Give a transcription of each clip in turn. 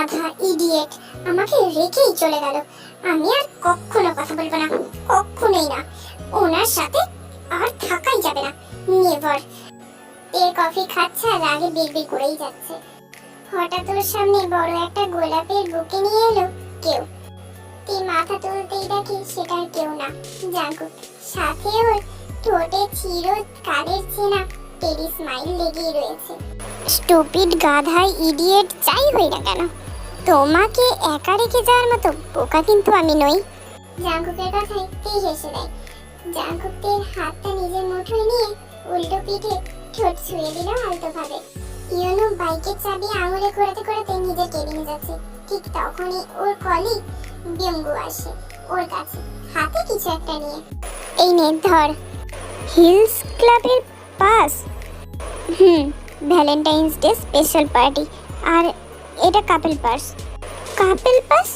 গাধা ইডিয়েট আমাকে রেখেই চলে গেল। আমি আর কখনো কথা বলব না, কখনোই না। ওনার সাথে আর থাকাই যাবে না নেভার এ কফি খাচ্ছে আর রাগে বিড়বিড় করেই যাচ্ছে। হঠাৎ ওর সামনে বড় একটা গোলাপের বুকে নিয়ে এলো কেউ। তে মাথা তুলতেই দেখি সেটা কেউ না। জাঙ্কুক সাথে ওর ঠোঁটে চির কালের চেনা টেরি স্মাইল লেগেই রয়েছে। স্টুপিড গাধা ইডিয়েট যাই হই না কেন? তোমাকে একা রেখে যাওয়ার মতো বোকা কিন্তু আমি নই। জাঙ্কুকের কথায় তেই হেসে দেয়। জাঙ্কুকের হাতটা নিজের মুঠোয় নিয়ে উল্টো পিঠে ঠোঁট ছুঁয়ে দিল আলতোভাবে। ইউনো বাইকের চাবি আঙুলে ঘোরাতে ঘোরাতে নিজের কেবিনে যাচ্ছে। ঠিক তখনই ওর কলিগ বিয়ঙ্গু আসে ওর কাছে। হাতে কিছু একটা নিয়ে। এই নে ধর। হিলস ক্লাবের পাস? হুম ভ্যালেন্টাইন্স ডে স্পেশাল পার্টি। আর এটা couple pass. Couple pass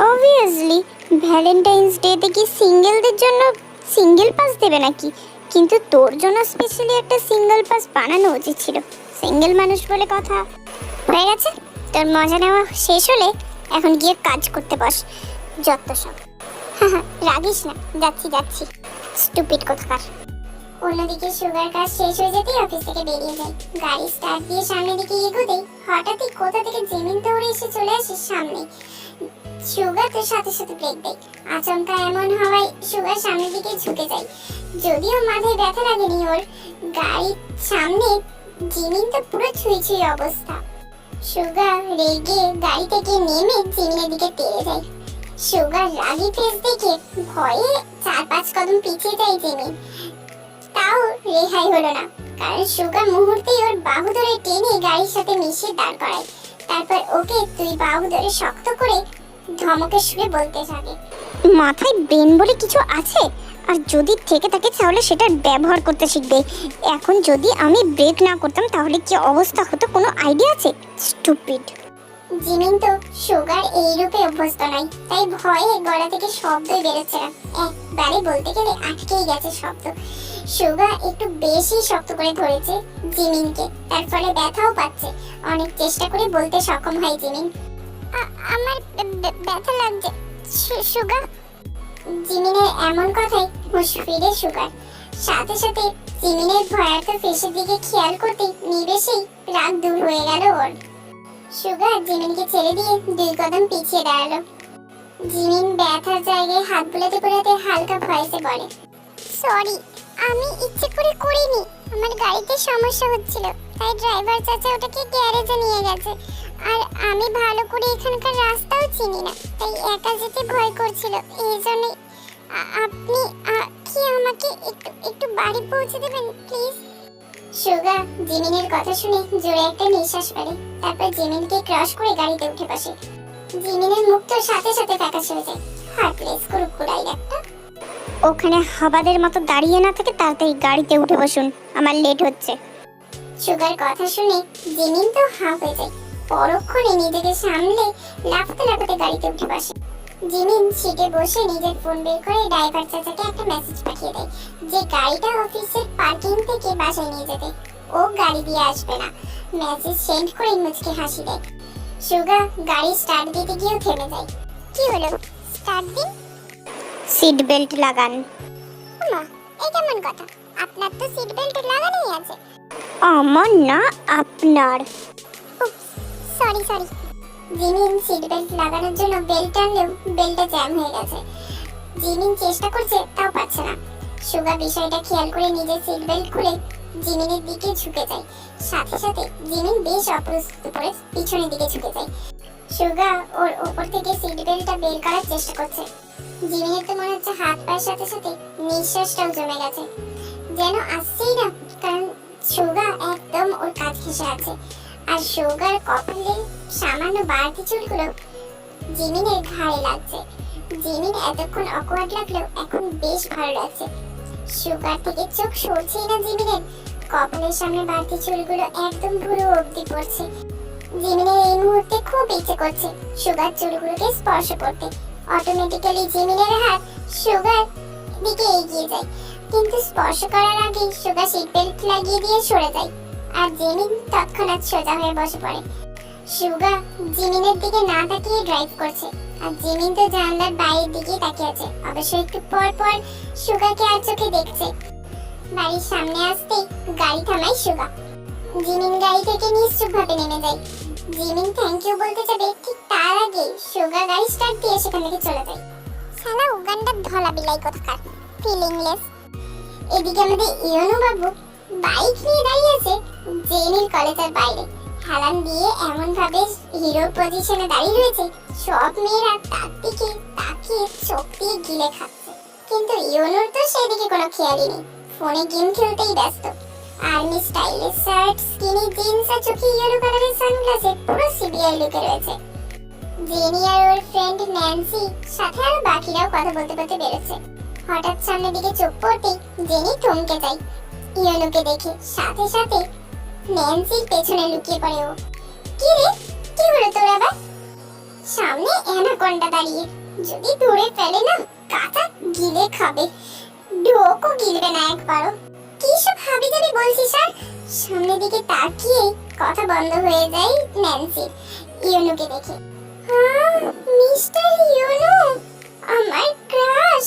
obviously Valentine's ডেতে কি সিঙ্গেলদের জন্য সিঙ্গেল পাস দেবে নাকি? কিন্তু তোর জন্য স্পেশালি একটা সিঙ্গেল পাস বানানো উচিত ছিল। সিঙ্গেল মানুষ বলে কথা। হয়ে গেছে? তোর মজা নেওয়া শেষ হলে এখন গিয়ে কাজ করতে বস। যত সব। রাগিস না। যাচ্ছি যাচ্ছি। স্টুপিড কোথাকার। অন্যদিকে সুগার কাজ শেষ হয়ে যেতেই অফিস থেকে বেরিয়ে যায়। গাড়ি স্টার্ট দিয়ে সামনের দিকে এগোতেই হঠাৎই কোথা থেকে জেমিন দৌড়ে এসে চলে আসে সামনে। সুগার তো সাথে সাথে ব্রেক দেয়। আচমকা এমন হওয়ায় সুগার সামনের দিকে ঝুঁকে যায়। যদিও মাথায় ব্যথা লাগেনি ওর, গাড়ির সামনে জিমিন তো পুরো ছুঁই ছুঁই অবস্থা। সুগার রেগে গাড়ি থেকে নেমে জিমিনের দিকে তেড়ে যায়। সুগার রাগি ফেস দেখে ভয়ে চার পাঁচ কদম পিছিয়ে যায় জিমিন। তাও রেহাই হলো না। কারণ সুগার মুহূর্তেই ওর বাহু ধরে টেনে গাড়ির সাথে মিশিয়ে দাঁড় করায়। তারপর ওকে তুই বাহু ধরে শক্ত করে ধমকের সুরে বলতে থাকে। মাথায় ব্রেন বলে কিছু আছে? আর যদি থেকে থাকে তাহলে সেটার ব্যবহার করতে শিখবে। এখন যদি আমি ব্রেক না করতাম তাহলে কি অবস্থা হতো কোনো আইডিয়া আছে? স্টুপিড। জিমিন তো সুগার এই রূপে অভ্যস্ত নয় তাই ভয়ে গলা থেকে শব্দই বেরোচ্ছে না। একবারে বলতে গেলে আটকেই গেছে শব্দ। সুগা একটু বেশি শক্ত করে ধরেছে জিমিনকে। তার ফলে ব্যথাও পাচ্ছে। অনেক চেষ্টা করে বলতে সক্ষম হয় জিমিন। আমার ব্যথা লাগছে। সুগা জিমিনের এমন কথাই হুঁশ ফিরে সুগার। সাথে সাথে জিমিনের ভয়ার্থ ফেসের দিকে খেয়াল করতেই নিবেশেই রাগ দূর হয়ে গেল ওর। সুগার জিমিনকে ছেড়ে দিয়ে দুই কদম পিছিয়ে দাঁড়াল। জিমিন ব্যথার জায়গায় হাত বুলাতে বুলাতে হালকা ভয়েসে বলে সরি আমি ইচ্ছে করে করিনি। আমার গাড়িতে সমস্যা হচ্ছিল, তাই ড্রাইভার চাচা ওটাকে গ্যারেজে নিয়ে গেছে। আর আমি ভালো করে এখানকার রাস্তাও চিনি না, তাই একা যেতে ভয় করছিল। এই জন্যই আ- আপনি কি আমাকে একটু একটু বাড়ি পৌঁছে দেবেন প্লিজ সুগা, জিমিনের কথা শুনে জোরে একটা নিঃশ্বাস ফেলে। তারপর জিমিনকে ক্রস করে গাড়িতে উঠে বসে। জিমিনের মুখ তো সাথে সাথে ফ্যাকাশ হয়ে যায়। হার্টলেস কুরুকুরাই একটা। ওখানে হাবাদের মতো দাঁড়িয়ে না থেকে তাড়াতাড়ি গাড়িতে উঠে বসুন আমার লেট হচ্ছে। সুগার কথা শুনে জিমিন তো হা হয়ে যায়। পরক্ষণে নিজেকে সামলে লাফাতে লাফাতে গাড়িতে উঠে বসে। জিমিন সিটে বসে নিজের ফোন বের করে ড্রাইভার চাচাকে একটা মেসেজ পাঠিয়ে দেয় যে গাড়িটা অফিসের পার্কিং থেকে বাসায় নিয়ে যেতে ও গাড়ি দিয়ে আসবে না। মেসেজ সেন্ড করে মুচকে হাসি দেয়। সুগা গাড়ি স্টার্ট দিতে গিয়েও থেমে যায়। কি হলো? স্টার্ট দিন? সিট বেল্ট লাগান। মা এই কেমন কথা? আপনার তো সিট বেল্ট লাগানোই আছে। আমার না আপনার। Sorry sorry Jimin seat belt লাগানোর জন্য বেল্ট টানলেও বেল্টটা জ্যাম হয়ে গেছে। জিমিন চেষ্টা করছে তাও পাচ্ছে না। সুগা বিষয়টা খেয়াল করে নিজের সিট বেল্ট খুলে জিমিনের দিকে ঝুঁকে যায়। সাথে সাথে জিমিন বেশ অপ্রস্তুত করে পিছনের দিকে ঝুঁকে যায়। সুগা ওর উপর থেকে সিট বেল্টটা বের করার চেষ্টা করছে। জিমিনের তো মনে হচ্ছে হাত পায়ের সাথে সাথে নিঃশ্বাসটাও জমে গেছে। যেন আসছেই না, কারণ সুগা একদম ওর কাজ ঘেসে আছে। আর সুগার কপালে সামান্য বাড়তি চুলগুলো জিমিনের ঘাড়ে লাগছে। জিমিন এতক্ষণ অকওয়ার্ড লাগল এখন বেশ ভালো লাগছে। সুগার থেকে চোখ সরছেই না জিমিনের। কপালের সামনে বাড়তি চুলগুলো একদম পুরো অবধি পড়ছে। জিমিনের এই মুহূর্তে খুব ইচ্ছে করছে সুগার চুলগুলোকে স্পর্শ করতে। অটোমেটিক্যালি জিমিনের হাত সুগার দিকে এগিয়ে যায়। কিন্তু স্পর্শ করার আগে সুগার সিট বেল্ট লাগিয়ে দিয়ে সরে যায় আর জিমিন তৎক্ষণাৎ সোজা হয়ে বসে পড়ে। সুগা জিমিনের দিকে না তাকিয়ে ড্রাইভ করছে আর জিমিন তো জানলার বাইরের দিকে তাকিয়ে আছে। অবশ্য একটু পর পর সুগাকে আর চোখে দেখছে। বাড়ির সামনে আসতেই গাড়ি থামাই সুগা। জিমিন গাড়ি থেকে নিশ্চুপ ভাবে নেমে যায়। জিমিন থ্যাংক ইউ বলতে যাবে ঠিক তার আগে সুগা গাড়ি স্টার্ট দিয়ে সেখান থেকে চলে যায় শালা উগান্ডার ধলা বিলাই কোথাকার ফিলিংলেস এদিকে আমাদের ইয়নো বাবু বাইক নিয়ে দাঁড়িয়ে আছে জেনির কলেজের বাইরে। হেলান দিয়ে এমন ভাবে হিরো পজিশনে দাঁড়িয়ে রয়েছে, সব মেয়েরা তার দিকে তাকিয়ে চোখ দিয়ে গিলে খাচ্ছে। কিন্তু ইয়নোর তো সেদিকে কোনো খেয়ালই নেই ফোনে গেম খেলতেই ব্যস্ত। আর্মি স্টাইলের শার্ট স্কিনি জিন্স আর চোখে ইয়েলো কালারের সানগ্লাসে পুরো সিবিআই লুকে রয়েছে। জেনি আর ওর ফ্রেন্ড ন্যান্সি সাথে আরও বাকিরাও কথা বলতে বলতে বেরোচ্ছে। হঠাৎ সামনের দিকে চোখ পড়তেই জেনি থমকে যায়। ইয়েলোকে দেখে সাথে সাথে ন্যান্সির পেছনে লুকিয়ে পড়ে ও। কি রে? কি হলো তোর আবার? সামনে অ্যানাকন্ডা দাঁড়িয়ে। যদি ধরে ফেলে না, কাঁচা গিলে খাবে। ঢোকও গিলবে না একবারও। কি সব হাবি যাবি বলছিস আর সামনের দিকে তাকিয়ে কথা বন্ধ হয়ে যায় ন্যান্সির ইউনুকে দেখে। হ্যাঁ মিস্টার ইউনু, আমার ক্রাশ।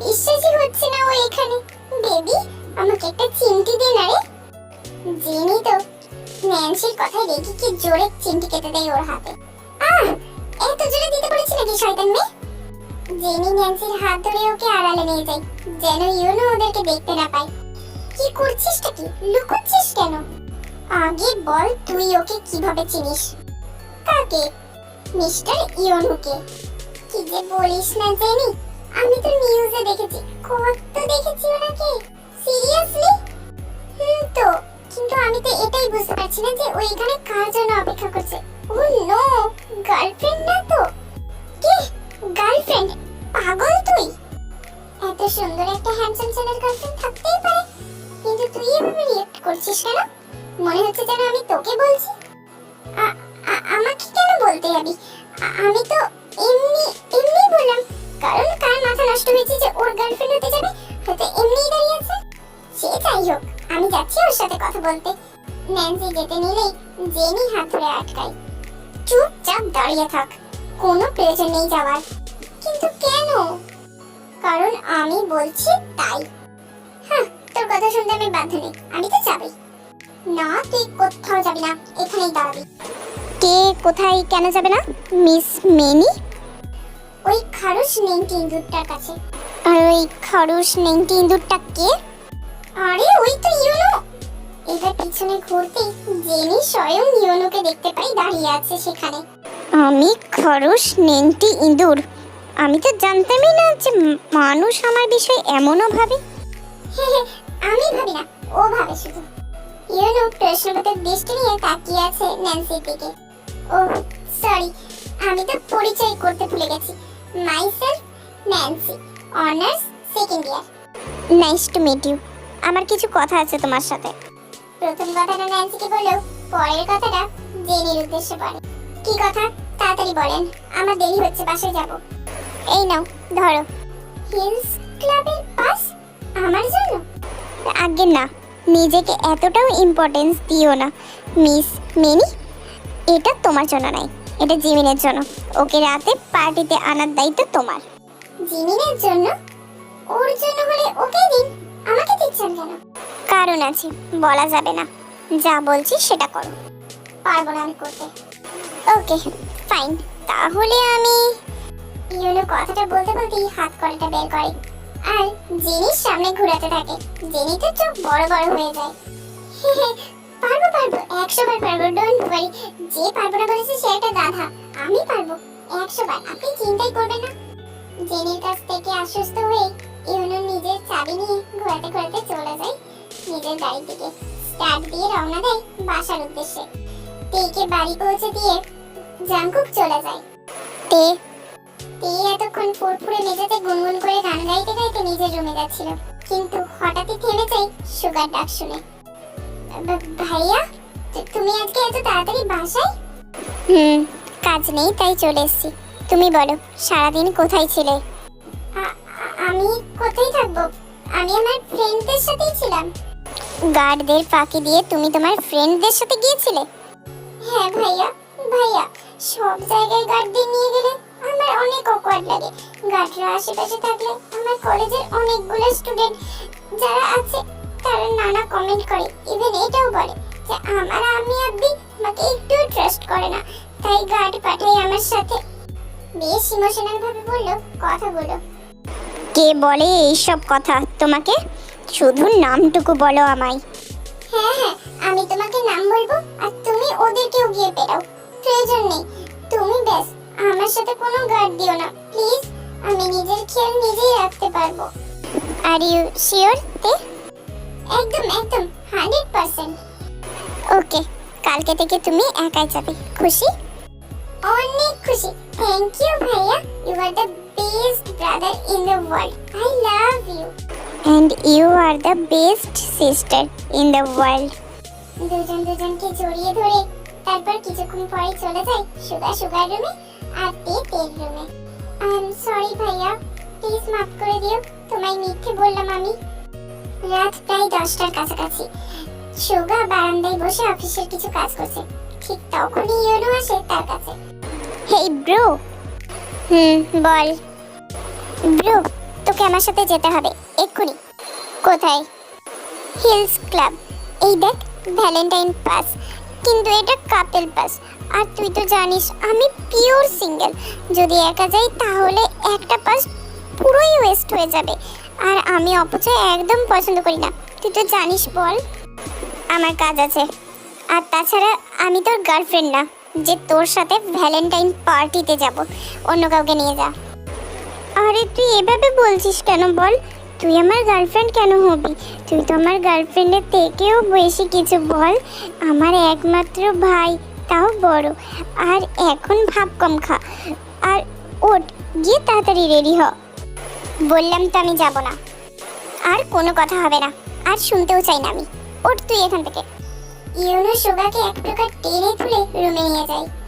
বিশ্বাসই হচ্ছে না ও এখানে। বেবি, আমাকে একটা চিমটি দে না রে। জিনি তো ন্যান্সির কথায় রেগে কি জোরে চিমটি কেটে দেয় ওর হাতে। আহ, এত জোরে দিতে বলেছি নাকি, শয়তান মেয়ে? জেনি ন্যান্সির হাত ধরে ওকে আড়ালে নিয়ে যায়, যেন ইউনো ওদেরকে দেখতে না পায়। কি করছিস কি? লুকোচ্ছিস কেন? আগে বল, তুই ওকে কীভাবে চিনিস? কাকে? মিস্টার ইয়োনুকে। কি যে বলিস না জেনি, আমি তো নিউজে দেখেছি বলতে যাবি? আমি তো এমনি এমনি বললাম। কারণ কার মাথা নষ্ট হয়েছে যে ওর গার্লফ্রেন্ড হতে যাবে? হয়তো এমনিই দাঁড়িয়ে আছে। সে যাই হোক, আমি যাচ্ছি ওর সাথে কথা বলতে। ন্যান্সি যেতে নিলেই জেনি হাত ধরে আটকায়। চুপচাপ দাঁড়িয়ে থাক, কোনো প্রয়োজন নেই যাওয়ার। কিন্তু কেন? কারণ আমি বলছি তাই। হ্যাঁ তোর কথা শুনতে আমি বাধ্য নেই। আমি তো যাবই। না, তুই কোথাও যাবি না, এখানেই দাঁড়াবি। কে কোথায় কেন যাবে না? মিস মেনি? ওই খারুস নেংটি ইঁদুরটার কাছে। আর ওই খারুস নেংটি ইঁদুরটা কে? আরে ওই তো ইউনো এবার পিছনে ঘুরতেই জেনি স্বয়ং ইউনোকে দেখতে পাই দাঁড়িয়ে আছে সেখানে। আমি খরস নেংটি ইঁদুর। আমি তো জানতামই না যে মানুষ আমার বিষয়ে এমনও ভাবে। আমি ভাবি না ও ভাবে শুধু। ইউনো প্রশ্নবোধক দৃষ্টি নিয়ে তাকিয়ে আছে ন্যান্সির দিকে। ও সরি আমি তো পরিচয় করতে ভুলে গেছি। Myself Nancy honours second year nice to meet you আমার কিছু কথা আছে তোমার সাথে। প্রথম কথাটা ন্যান্সিকে বললেও পরের কথাটা জেনির উদ্দেশ্যে পড়ে কি কথা? তাড়াতাড়ি বলেন আমার দেরি হচ্ছে বাসায় যাব। এই নাও ধরো। হিলস ক্লাবের পাস? আমার জন্য? আগে না নিজেকে এতটাও ইম্পর্টেন্স দিও না। মিস মেনি এটা তোমার জন্য নাই এটা জিমিনের জন্য। ওকে রাতে পার্টিতে আনার দায়িত্ব তোমার। জিমিনের জন্য? ওর জন্য হলে ওকে দিন আমাকে দিচ্ছেন কেন? কারণ আছে বলা যাবে না। যা বলছি সেটা করো। পারব না আমি করতে। Okay fine. তাহলে আমি ইউনো কথাটা বলতে বলতেই হাত কড়াটা বের করে। আর জেনির সামনে ঘোরাতে থাকে জেনি তো চোখ বড় বড় হয়ে যায়। পারব পারব। একশো বার পারব। ডোন্ট ওয়ারি যে পারব না বলেছে, সে একটা গাধা। আমি পারব। একশো বার আপনি চিন্তাই করবেন না। জেনির কাছ থেকে আশ্বস্ত হয়ে ইউনো নিজের চাবি নিয়ে ঘোরাতে ঘোরাতে চলে যায়। নিজের গাড়ির দিকে। স্টার্ট দিয়ে রওনা দেয় বাসার উদ্দেশ্যে। তেকে বাড়ি পৌঁছে দিয়ে জাংকুক চলে যায়। তে এই এতক্ষণ ফুরফুরে মেজাজে গুনগুন করে গান গাইতে গাইতে নিজের রুমে যাচ্ছিল। কিন্তু হঠাৎই থেমে যায় সুগার ডাক শুনে। ভাইয়া তুমি আজকে এত তাড়াতাড়ি বাসায়? হুম। কাজ নেই তাই চলে এসেছি। তুমি বলো সারাদিন কোথায় ছিলে? আমি কোথায় থাকব? আমি আমার ফ্রেন্ডদের সাথেই ছিলাম। গার্ডদের ফাঁকি দিয়ে তুমি তোমার ফ্রেন্ডদের সাথে গিয়েছিলে? হ্যাঁ ভাইয়া ভাইয়া সব জায়গায় গার্ড দিয়ে নিয়ে গেলে আমার অনেক অকওয়ার্ড লাগে। গার্ডরা আশেপাশে থাকলে আমার কলেজের অনেকগুলো স্টুডেন্ট যারা আছে তারা নানা কমেন্ট করে। ইভেন এটাও বলে যে আমার আমি আব্বি আমাকে একটু ট্রাস্ট করে না। তাই গার্ড পাঠাই আমার সাথে বেশ ইমোশনাল ভাবে বলল কথাগুলো। কে বলে এইসব কথা? তোমাকে শুধু নামটুকু বলো আমায়। হ্যাঁ হ্যাঁ আমি তোমাকে নাম বলব আর তুমি ওদেরকেও গিয়ে পেরাও। প্রয়োজন নেই। তুমি ব্যাস আমার সাথে কোনো গার্ড দিও না। প্লিজ আমি নিজের খেয়াল নিজেই রাখতে পারব। আর ইউ শিওর তে একদম একদম, হান্ড্রেড পার্সেন্ট। ওকে, কালকে থেকে তুমি একাই যাবে। খুশি? অনেক খুশি। থ্যাংক ইউ ভাইয়া। You are the best brother in the world I love you and you are the best sister in the world দুজন দুজনকে জড়িয়ে ধরে তারপর কিছুক্ষণ পরে চলে যায় সুগা সুগার রুমে আর তে তেল রুমে আই এম সরি ভাইয়া। প্লিজ মাফ করে দিও। তোমায় মিথ্যে বললাম আমি। রাত প্রায় দশটার কাছাকাছি। সুগা বারান্দায় বসে অফিসের কিছু কাজ করছে। ঠিক তখনই ইয়োনো আসে তার কাছে। Hey bro. হুম বল। ব্রো তোকে আমার সাথে যেতে হবে এক্ষুনি। কোথায়? Hills club. এই দেখ ভ্যালেন্টাইন পাস। কিন্তু এটা কাপেল পাস। আর তুই তো জানিস আমি পিওর সিঙ্গেল। যদি একা যাই তাহলে একটা পাস পুরোই ওয়েস্ট হয়ে যাবে। আর আমি অপচয় একদম পছন্দ করি না। তুই তো জানিস বল, আমার কাজ আছে। আর তাছাড়া আমি তোর গার্লফ্রেন্ড না, যে তোর সাথে ভ্যালেন্টাইন পার্টিতে যাব, অন্য কাউকে নিয়ে যা। আরে তুই এভাবে বলছিস কেন বল? তুই আমার গার্লফ্রেন্ড কেন হবি? তুই তো আমার গার্লফ্রেন্ডের থেকেও বেশি কিছু বল। আমার একমাত্র ভাই, তাও বড়। আর এখন ভাব কম খা। আর ওঠ, গিয়ে তাড়াতাড়ি রেডি হ। বললাম তো আমি যাব না। আর কোনো কথা হবে না। আর শুনতেও চাই না আমি। ওঠ তুই এখান থেকে। ইউনো সুগাকে এক প্রকার টেনে তুলে রুমে নিয়ে যায়।